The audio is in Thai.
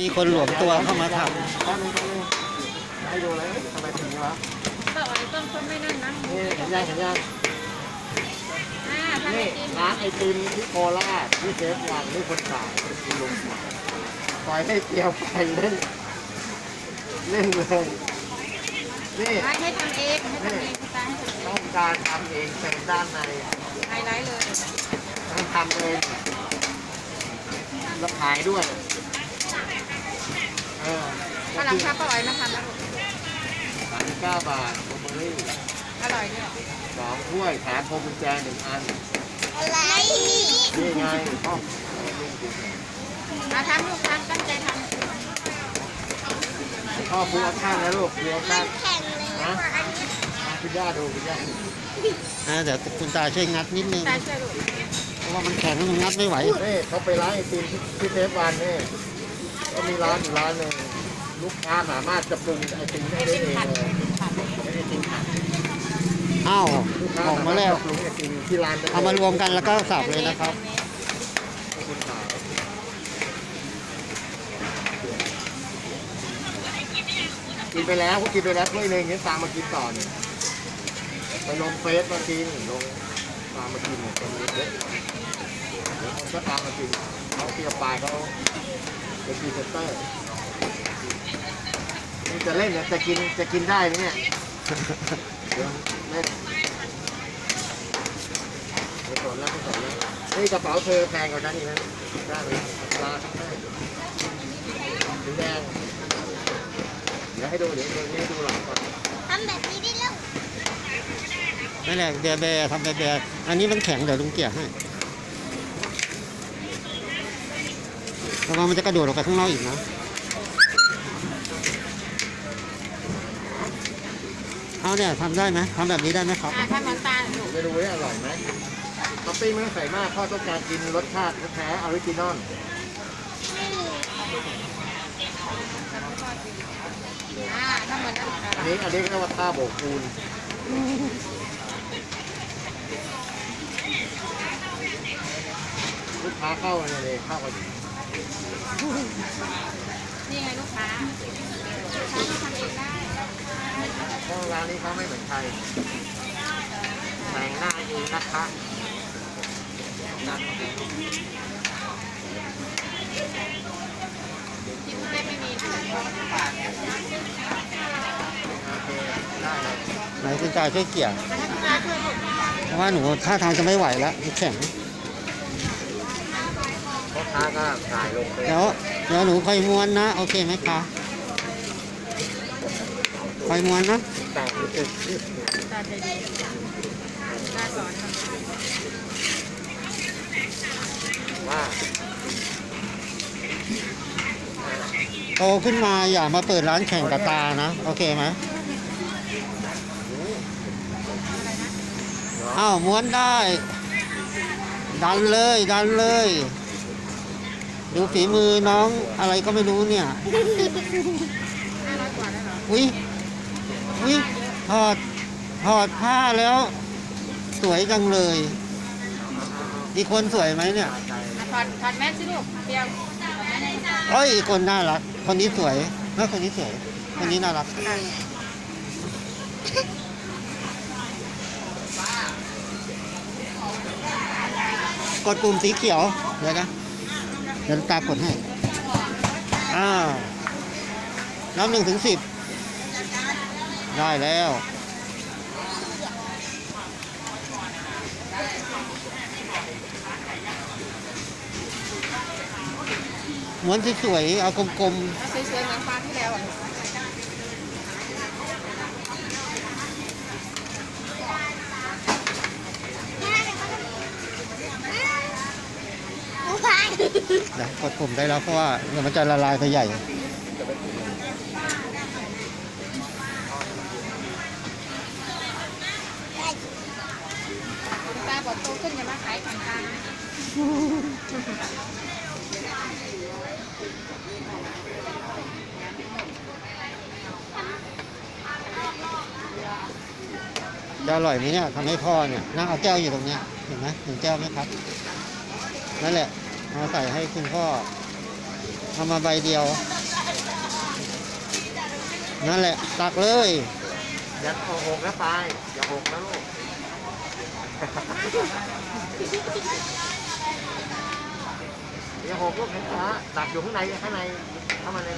มีคนหลวมตัวเข้ามาทแป๊บนึงแป๊บนึงให้ดูเลยทำไมถึงนี้วะต่อไอ้ต้นต้นไม่นั่นนะนี่เห็นยังเห็นยังอ่าถ้าไม่นี่กินร้านไอติมที่โคราชที่เซฟวันนี่คนขายคุณลุงปล่อยให้เปรียวไปเล่นเล่นเลยนี่ให้ทำเองให้ทำเองคุณตาให้ทำเองต้องการทำเองเป็นด้านในไฮไลท์เลยต้องทำเองแล้วขายด้วยเออ ฝรั่งชอบปล่อยมาทำแล้วลูกสามสิบเก้าบาทโอเบอรี่อร่อยด้วยสองถ้วยแถมพวงกุญแจหนึ่งอันอะไรนี่ไงห้องมาทำลูกทำตั้งใจทพ่อฟูอัพข้างนะลูกฟูอัพมัข้างนแข็งเลยนะอันนี้คุณย่าดูคุณย่าดูำนะเดี๋ยวคุณตาช่วยงัดนิดนึงำตาช่วยลูกเพราะว่ามันแข็งมันงัดไม่ไหว นี่เขาไปร้านไอติมที่เทปวันนี่ก็มีร้านอยู่ร้านหนึ่ง ลูกค้าสามารถจะปรุงไอติมได้ไอเอติมงผัดเลยผัดไอติมผัดอ้าวลูกค้าออกสามามาแล้รถวปรุงไอติมที่ร้านได้เอามารวมกันแล้วก็สับเลยนะครับให้คุณขายกินไปแล้วก็กินไปแล้วถ้วยหนึ่งงั้นตามมากินต่อเนี่ยไปลงเฟซมากินลงตามมากินเนี่ยตรงนี้เยอะเดี๋ยวคนก็ตามมากินเขาเที่ยวปลายเขาเป็นพรีเซนเตอร์นี่ จะเล่นเนี่ยจะกินจะกินได้ไหมเนี่ยเดี๋ยวเล่นไม่สนแล้วไม่สนแล้วนี่กระเป๋าเธอแพงกว่านั้นอีกนะได้ไหมราคาสีแดงเดี๋ยวให้ดูเดี๋ยวดูนี่ดูหลังก่อนทำแบบนี้ได้แล้วนั่นแหละเบียร์แบร์ทำแบร์แบร์อันนี้มันแข็งเดี๋ยวลุงเกี่ยให้ระวังมันจะกระโดดออกไปข้างนอกอีกนะ เอาเนี่ยทำได้ไหมทำแบบนี้ได้ไหมครับ อ่าถ้าเหมือนตาลลูกไม่รู้ว่าอร่อยไหมท็อปปิ้งไม่ต้องใส่มากพ่อต้องการกินรสชาติแท้ออริจินอลอ่าถ้าเหมือนนั้นอันนี้อันนี้เรียกว่าท่าโบกปูนลูกค้าเข้าเนี่ยเลยเข้ากันอยู่นี่ไงลูกค้าลูกค้ามาทำเองได้ เพราะร้านนี้เขาไม่เหมือนใครแต่งหน้าเองนะคะนะที่กรุงเทพไม่มีนะโอเคได้เลยไหนคุณตาช่วยเกี่ยแต่ถ้าคุณตาช่วยลูกเพราะว่าหนูท่าทางจะไม่ไหวแล้วมันแข็งพ่อค้าก็ถ่ายลงไปเดี๋ยวเดี๋ยวหนูคอยม้วนนะ โอเคไหมคะ คอยม้วนนะแต่งตึกตาใจดีตาสอนทำว่าโตขึ้นมาอย่ามาเปิดร้านแข่งกับตานะ โอเคไหมอ้าวม้วนได้ ดันเลยดันเลย ดูฝีมือน้องอะไรก็ไม่รู้เนี่ยห้าร้อยกว่าได้เหร ออุ้ยอุ้ยถอดถอดผ้าแล้ว สวยจังเลย อีกคนสวยไหมเนี่ยอะถอดถอดแมสสิลูกเดียวถอดแมสให้ตาเอ้ยอีกคนน่ารัก คนนี้สวยเฮ้ยคนนี้สวย คนนี้น่ารัก กดปุ่มสีเขียว เดี๋ยวนะ เดี๋ยวตากดให้ อ้าวนับหนึ่งถึงสิบ ได้แล้วม้วนสวยๆ เอากลมเอาสวยๆเหมือนฟ้าที่แล้วอะผู้พายๆเดี๋ยวกดปุ่มได้แล้วเพราะว่าเดี๋ยวมันจะละลายไปใหญ่ คุณตาบอกโตขึ้นอย่ามาขายของตานะ จะอร่อยไหมเนี่ยทำให้พ่อเนี่ยนั่งเอาแก้วอยู่ตรงเนี้ยเห็นไหมเห็นแก้วไหมครับ นั่นแหละเอาใส่ให้คุณพ่อเอามาใบเดียว นั่นแหละ ตักเลยอย่าหกนะปายอย่าหกนะลูก เดี๋ยวหกลูกช้าๆตักอยู่ข้างในข้างในเข้ามาใน